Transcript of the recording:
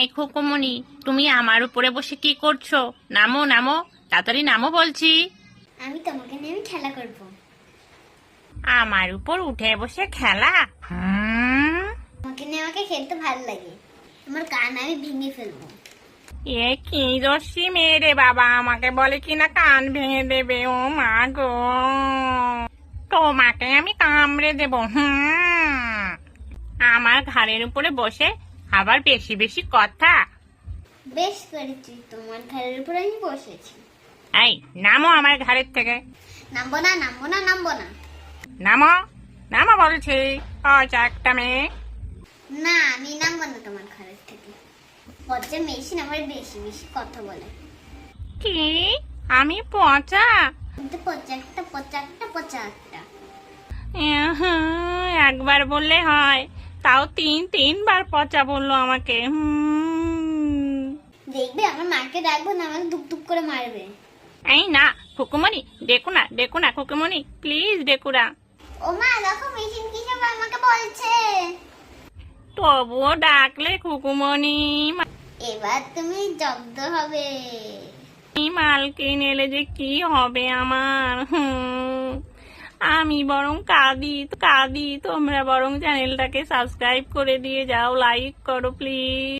এই খুকুমনি তুমি আমার উপরে বসে কি করছ? নামো নামো তাড়াতাড়ি নামো বলছি। আমি তোমাকে নিয়ে আমি খেলা করব। আমার উপর উঠে বসে খেলা? তোমাকে নিয়ে আমাকে খেলতে ভালো লাগে। তোমার কান আমি ভেঙে ফেলব। এ কি দোষী মেয়ে রে বাবা আমাকে বলে কিনা কান ভেঙে দেবে? ও মা গো। তোমাকে আমি কামড়ে দেব হুম? আমার ঘাড়ের উপরে বসে আবার বেশি বেশি কথা। বেশ করেছি তোমার ঘরের উপর আমি বসেছি। এই নামো আমার ঘাড়ের থেকে। নামবো না নামবো না নামবো না। নামো নামো বলছি ও একটা মেয়ে। না আমি নামবো না তোমার ঘরের থেকে। পচা মেশিন আমার বেশি বেশি কথা বলে। কি? আমি পচা? কিন্তু পচা একটা পচা একটা পচা একটা। একবার বললে হয়। তাও তিন তিনবার পচা বলল আমাকে। হুম। দেখবে আমার মাকে ডাকবো না আমাকে দুপ দুপ করে মারবে। এই না খুকুমনি দেখো না দেখো না খুকুমনি প্লিজ না। ও মা দেখো মেশিন কি সব আমাকে বলছে। তবুও ডাকলে খুকুমনি এবার তুমি জব্দ হবে। মাল কিনে এলে যে কি হবে আমার? হুম। আমি বরং কাঁদি কাঁদি। তোমরা বরং চ্যানেলটাকে সাবস্ক্রাইব করে দিয়ে যাও লাইক করো প্লিজ